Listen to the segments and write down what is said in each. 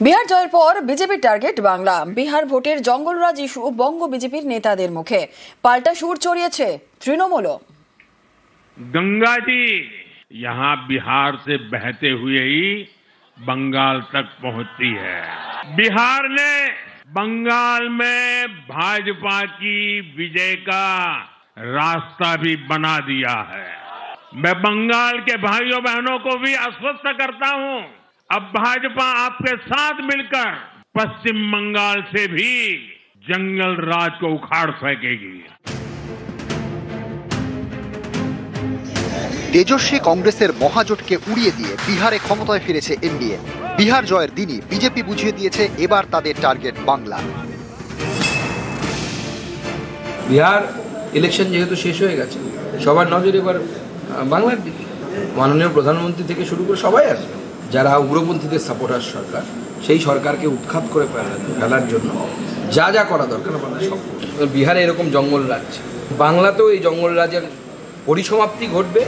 বিহার জয়ের পর বিজেপির টার্গেট বাংলা বিহার ভোটের জঙ্গলরাজ ইস্যু বঙ্গ বিজেপির নেতাদের মুখে পাল্টা সুর চড়িয়েছে তৃণমূলও गंगा जी यहाँ बिहार से बहते हुए ही बंगाल तक पहुंचती है बिहार ने बंगाल में भाजपा की विजय का रास्ता भी बना दिया है मैं बंगाल के भाइयों बहनों को भी आश्वस्त करता हूं अब भाजपा आपके साथ मिलकर पश्चिम बंगाल से भी जंगल राज को उखाड़ फेंकेगी তেজস্বী কংগ্রেসের মহাজোটকে উড়িয়ে দিয়ে বিহারে ক্ষমতায় ফিরেছে এনডিএ বিহার জয়ের দিনই বিজেপি বুঝিয়ে দিয়েছে এবার তাদের টার্গেট বাংলা বিহার ইলেকশন যেহেতু শেষ হয়ে গেছে সবার নজর এবার আহ, বাংলার দিকে মাননীয় প্রধানমন্ত্রী থেকে শুরু করে সবাই আসবে যারা উগ্রপন্থীদের সাপোর্টার সরকার, সেই সরকারকে উৎখাত করে ফেলার জন্য যা যা করা দরকার আমাদের সব বিহারে এরকম জঙ্গল রাজ বাংলাতেও এই জঙ্গল রাজের পরিসমাপ্তি ঘটবে।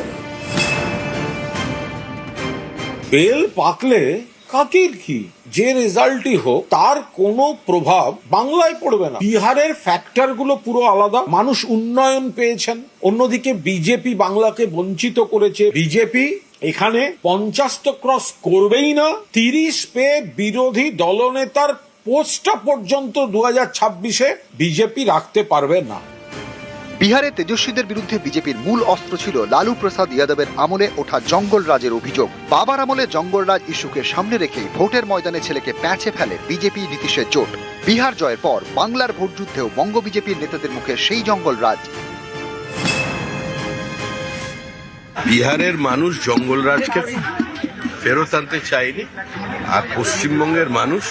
বেল পাকলে কাকির কি? যে রেজাল্টই হোক, তার কোনো প্রভাব বাংলায় পড়বে না। বিহারের ফ্যাক্টরগুলো পুরো আলাদা। মানুষ উন্নয়ন পেয়েছেন। অন্যদিকে বিজেপি বাংলাকে বঞ্চিত করেছে। বিজেপি এখানে পঞ্চাশ ক্রস করবেই না, তিরিশ পেয়ে বিরোধী দলনেতার পোস্টটা পর্যন্ত দু হাজার ছাব্বিশে বিজেপি রাখতে পারবে না। বিহারে তেজস্বীদের বিরুদ্ধে বিজেপির মূল অস্ত্র ছিল লালু প্রসাদ যাদবের আমলে ওঠা জঙ্গল রাজের অভিযোগ। বাবার আমলে জঙ্গল রাজ ইস্যুকে সামনে রেখেই ভোটের ময়দানে ছেলেকে প্যাচে ফেলে বিজেপি নীতিশের জোট। বিহার জয়ের পর বাংলার ভোট যুদ্ধেও বঙ্গ বিজেপির নেতাদের মুখে সেই জঙ্গল রাজ। বিহারের মানুষ জঙ্গলরাজকে ফেরত আনতে চায়নি, আর পশ্চিমবঙ্গের মানুষ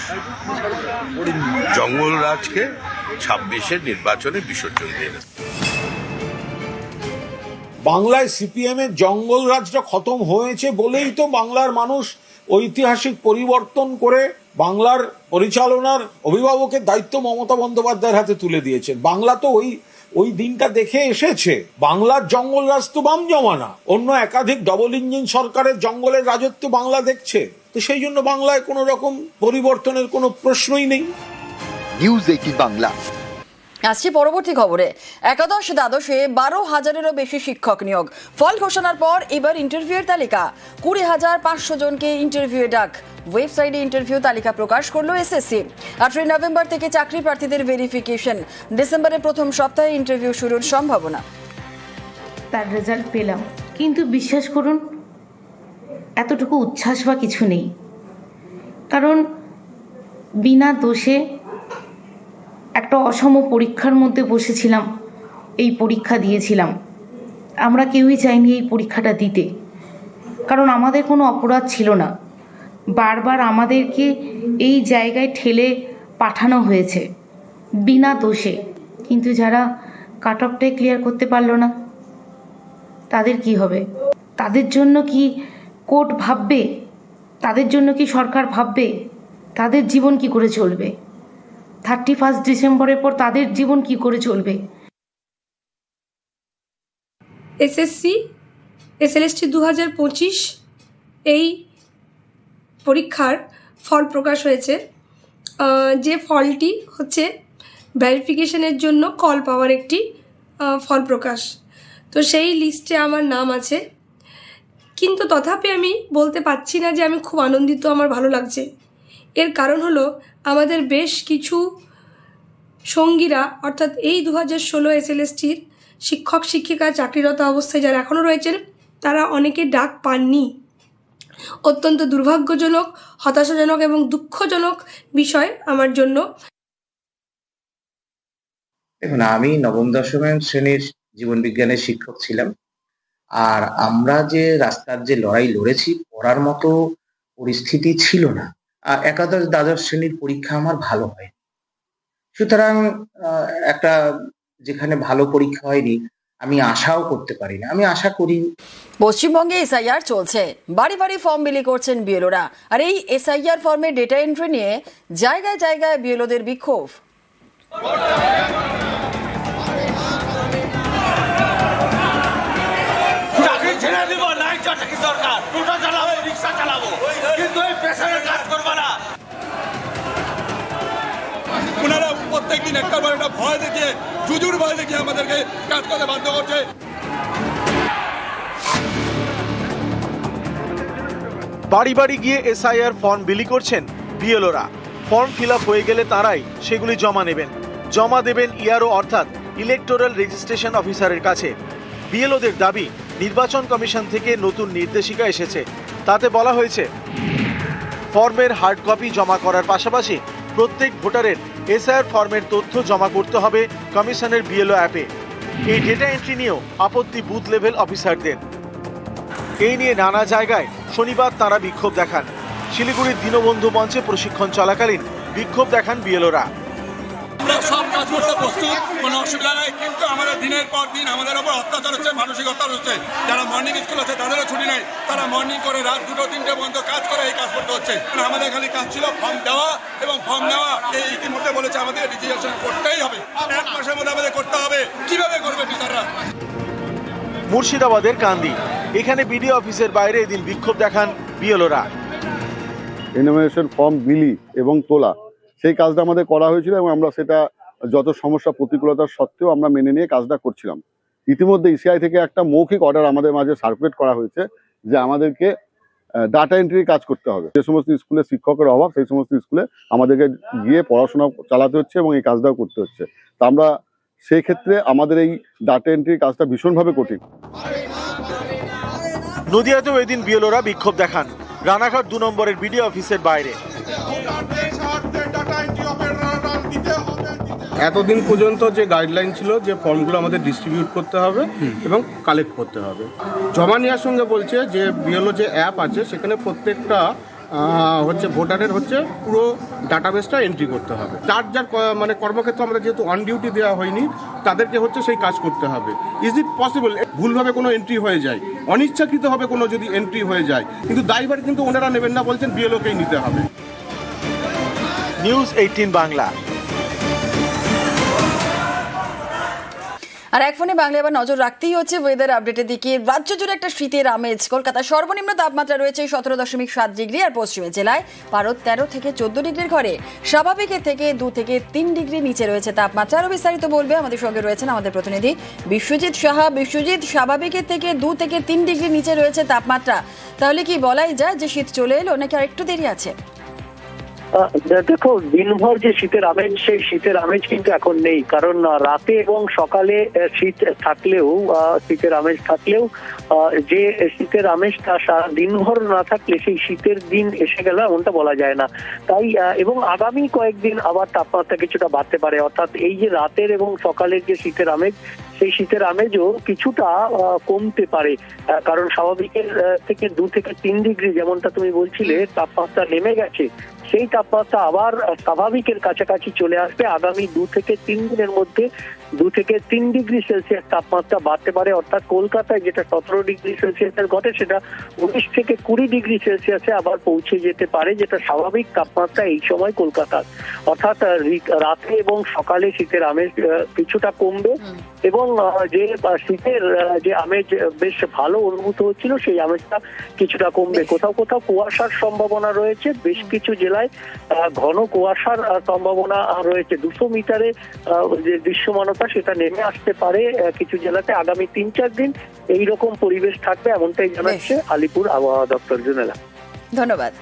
জঙ্গলরাজকে ছাব্বিশের নির্বাচনে বিসর্জন দিয়েছে বাংলায় সিপিএম এর জঙ্গল রাজটা খতম হয়েছে বলেই তো বাংলার মানুষ ঐতিহাসিক পরিবর্তন করে বাংলার পরিচালনার অভিভাবকের দায়িত্ব মমতা বন্দ্যোপাধ্যায়ের হাতে তুলে দিয়েছেন। বাংলা তো ওই ওই দিনটা দেখে এসেছে। বাংলার জঙ্গল রাজ তো বাম জমানা। অন্য একাধিক ডবল ইঞ্জিন সরকারের জঙ্গলের রাজত্ব বাংলা দেখছে। তো সেই জন্য বাংলায় কোনো রকম পরিবর্তনের কোনো প্রশ্নই নেই। নিউজ এইটিন বাংলা আসছি পরবর্তী খবরে। একাদশ দ্বাদশে বারো হাজারেরও বেশি শিক্ষক নিয়োগ। ফল ঘোষণার পর এবার ইন্টারভিউয়ের তালিকা। কুড়ি হাজার পাঁচশো জনকে ইন্টারভিউয়ে ডাক। ওয়েবসাইটে ইন্টারভিউ তালিকা প্রকাশ করল এসএসসি। আঠেরোই নভেম্বর থেকে চাকরি প্রার্থীদের ভেরিফিকেশন ডিসেম্বরের প্রথম সপ্তাহে ইন্টারভিউ শুরুর সম্ভাবনা। তার রেজাল্ট পেলাম। কিন্তু বিশ্বাস করুন, এতটুকু উচ্ছ্বাস বা কিছু নেই। কারণ বিনা দোষে একটা অসম পরীক্ষার মধ্যে বসেছিলাম, এই পরীক্ষা দিয়েছিলাম। আমরা কেউই চাইনি এই পরীক্ষাটা দিতে। কারণ আমাদের কোনো অপরাধ ছিল না। বারবার আমাদেরকে এই জায়গায় ঠেলে পাঠানো হয়েছে, বিনা দোষে। কিন্তু যারা কাট অফটাই ক্লিয়ার করতে পারল না, তাদের কি হবে? তাদের জন্য কি কোর্ট ভাববে? তাদের জন্য কি সরকার ভাববে? তাদের জীবন কি করে চলবে? থার্টি ফার্স্ট ডিসেম্বরের পর তাদের জীবন কি করে চলবে? এসএসসি, এসএলএসটি দু হাজার পঁচিশ, এই পরীক্ষার ফল প্রকাশ হয়েছে। যে ফলটি হচ্ছে ভ্যারিফিকেশনের জন্য কল পাওয়ার একটি ফল প্রকাশ। তো সেই লিস্টে আমার নাম আছে। কিন্তু তথাপি আমি বলতে পারছি না যে আমি খুব আনন্দিত, আমার ভালো লাগছে। এর কারণ হলো আমাদের বেশ কিছু সঙ্গীরা, অর্থাৎ এই দু হাজার ষোলো এসএলএসটির শিক্ষক, শিক্ষিকা, চাকরিরত অবস্থায় যারা এখনও রয়েছেন, তারা অনেকে ডাক পাননি। অত্যন্ত দুর্ভাগ্যজনক, হতাশাজনক এবং দুঃখজনক বিষয় আমার জন্য। দেখুন, আমি নবম, দশম শ্রেণির জীবন বিজ্ঞানের শিক্ষক ছিলাম। আর আমরা যে রাস্তার যে লড়াই লড়েছি, পড়ার মতো পরিস্থিতি ছিল না। একাদশ, দ্বাদশ শ্রেণির পরীক্ষা আমার ভালো হয় সুতরাং একটা যেখানে ভালো পরীক্ষা হয়নি আমি আশাও করতে পারি না আমি আশা করি। পশ্চিমবঙ্গে এসআইআর চলছে বাড়ি বাড়ি ফর্ম বিলি করছেন বিএলওরা আর এই এসআইআর ফর্মে ডেটা এন্ট্রি নিয়ে জায়গায় জায়গায় বিএলওদের বিক্ষোভ। চাকরি ছেড়ে দিব নাই চাকরি দরকার। টোটো চালাবো রিক্সা চালাবো। কিন্তু এই পেশারে কাজ করব প্রত্যেকদিন একটা পর একটা ভয় দেখিয়ে জুজুর ভয় দেখিয়ে আমাদেরকে কাজ করতে বাধ্য করছে। বাড়ি বাড়ি গিয়ে এসআইআর ফর্ম বিলি করছেন বিএলওরা। ফর্ম ফিল হয়ে গেলে তারাই সেগুলি জমা নেবেন। জমা দেবেন ইআরও অর্থাৎ ইলেকটোরাল রেজিস্ট্রেশন অফিসারের কাছে। বিএলওদের দাবি, নির্বাচন কমিশন থেকে নতুন নির্দেশিকা এসেছে। তাতে বলা হয়েছে ফর্মের হার্ড কপি জমা করার পাশাপাশি প্রত্যেক ভোটারের এসআইআর ফর্মের তথ্য জমা করতে হবে কমিশনের বিএলও অ্যাপে। এই ডেটা এন্ট্রি নিয়েও আপত্তি বুথ লেভেল অফিসারদের এই নিয়ে নানা জায়গায় শনিবার তারা বিক্ষোভ দেখান। শিলিগুড়ির দীনবন্ধু মঞ্চে প্রশিক্ষণ চলাকালীন বিক্ষোভ দেখান বিএলওরা। আমরা সব কাজ করতে প্রস্তুত। কোনো অসুবিধা নেই কিন্তু আমাদের দিনের পর দিন আমাদের ওপর অত্যাচার হচ্ছে মানসিক অত্যাচার হচ্ছে। যারা মর্নিং স্কুল আছে তাদেরও ছুটি নেই। তারা মর্নিং করে রাত দুটো তিনটে পর্যন্ত কাজ করে এই কাজ করতে হচ্ছে। আমাদের খালি কাজ ছিল ফর্ম দেওয়া এবং ফর্ম নেওয়া। এই ইতিমধ্যে বলেছে আমাদের রেজিস্ট্রেশন করতেই হবে। এক মাসের মধ্যে আমাদের করতে হবে। কীভাবে করবে টিচাররা মুর্শিদাবাদের কান্দি। এখানে বিডিও অফিসের বাইরে এদিন বিক্ষোভ দেখান বিএলওরা। এনোমিনেশন ফর্ম বিলি এবং তোলা। সেই কাজটা আমাদের করা হয়েছিল এবং আমরা সেটা যত সমস্যা প্রতিকূলতার সত্ত্বেও আমরা মেনে নিয়ে কাজটা করছিলাম। ইতিমধ্যে ইসিআই থেকে একটা মৌখিক অর্ডার আমাদের মাঝে সার্কুলেট করা হয়েছে যে আমাদেরকে ডাটা এন্ট্রি কাজ করতে হবে। যে সমস্ত স্কুলে শিক্ষকের অভাব, সেই সমস্ত স্কুলে আমাদেরকে গিয়ে পড়াশোনা চালাতে হচ্ছে এবং এই কাজটাও করতে হচ্ছে। তা আমরা সেই ক্ষেত্রে আমাদের এই ডাটা এন্ট্রির কাজটা ভীষণভাবে কঠিন। নদিয়াতেও এদিন বিএলওরা বিক্ষোভ দেখান। রানাঘাট দু নম্বরের বিডিও অফিসের বাইরে। এতদিন পর্যন্ত যে গাইডলাইন ছিল যে ফর্মগুলো আমাদের ডিস্ট্রিবিউট করতে হবে এবং কালেক্ট করতে হবে। জমা নেওয়ার সঙ্গে বলছে যে বিএলও যে অ্যাপ আছে, সেখানে প্রত্যেকটা হচ্ছে ভোটারের হচ্ছে পুরো ডাটাবেসটা এন্ট্রি করতে হবে। তার যার মানে কর্মক্ষেত্র আমরা যেহেতু অন ডিউটি দেওয়া হয়নি, তাদেরকে হচ্ছে সেই কাজ করতে হবে। ইজ ইট পসিবল ভুলভাবে কোনো এন্ট্রি হয়ে যায়। অনিচ্ছাকৃতভাবে কোনো যদি এন্ট্রি হয়ে যায়, কিন্তু দায়ভার কিন্তু ওনারা নেবেন না, বলছেন বিএলওকেই নিতে হবে। নিউজ এইটিন বাংলা আর এক ফোনে বাংলা এবার নজর রাখতেই হচ্ছে ওয়েদার আপডেটের দিকে। রাজ্য জুড়ে একটা শীতের আমেজ। কলকাতার সর্বনিম্ন তাপমাত্রা রয়েছে সতেরো দশমিক সাত ডিগ্রি আর পশ্চিমে জেলায় পারো তেরো থেকে চোদ্দ ডিগ্রির ঘরে। স্বাভাবিকের থেকে দু থেকে তিন ডিগ্রি নিচে রয়েছে তাপমাত্রা। আরও বিস্তারিত বলবে আমাদের সঙ্গে রয়েছেন আমাদের প্রতিনিধি বিশ্বজিৎ সাহা। বিশ্বজিৎ স্বাভাবিকের থেকে দু থেকে তিন ডিগ্রি নিচে রয়েছে তাপমাত্রা। তাহলে কি বলাই যায় যে শীত চলে এলো নাকি আর একটু দেরি আছে? দেখো, দিনভর যে শীতের আমেজ, সেই শীতের আমেজ কিন্তু এখন নেই। কারণ রাতে এবং সকালে শীত থাকলেও শীতের আমেজ থাকলেও যে শীতের আমেজটা সারা দিনভর না থাকলে সেই শীতের দিন এসে গেল এমনটা বলা যায় না। তাই এবং আগামী কয়েকদিন আবার তাপমাত্রা কিছুটা বাড়তে পারে। অর্থাৎ এই যে রাতের এবং সকালের যে শীতের আমেজ, সেই শীতের আমেজও কিছুটা কমতে পারে। কারণ স্বাভাবিকের থেকে দু থেকে তিন ডিগ্রি যেমনটা তুমি বলছিলে, তাপমাত্রা নেমে গেছে সেই তাপমাত্রা আবার স্বাভাবিকের কাছাকাছি চলে আসবে। আগামী দু থেকে তিন দিনের মধ্যে দু থেকে তিন ডিগ্রি সেলসিয়াস তাপমাত্রা বাড়তে পারে। অর্থাৎ কলকাতায় যেটা সতেরো ডিগ্রি সেলসিয়াসের ঘটে সেটা উনিশ থেকে কুড়ি ডিগ্রি সেলসিয়াসে আবার পৌঁছে যেতে পারে যেটা স্বাভাবিক তাপমাত্রা এই সময় কলকাতার। অর্থাৎ রাতে এবং সকালে শীতের আমেজ কিছুটা কমবে এবং যে শীতের যে আমেজ বেশ ভালো অনুভূত হচ্ছিল সেই আমেজটা কিছুটা কমবে। কোথাও কোথাও কুয়াশার সম্ভাবনা রয়েছে। বেশ কিছু জেলায় ঘন কুয়াশার সম্ভাবনা রয়েছে। দুশো মিটারে যে দৃশ্যমানতা সেটা নেমে আসতে পারে কিছু জেলাতে। আগামী তিন চার দিন এইরকম পরিবেশ থাকবে এমনটাই জানাচ্ছে আলিপুর আবহাওয়া দপ্তর জেলা ধন্যবাদ।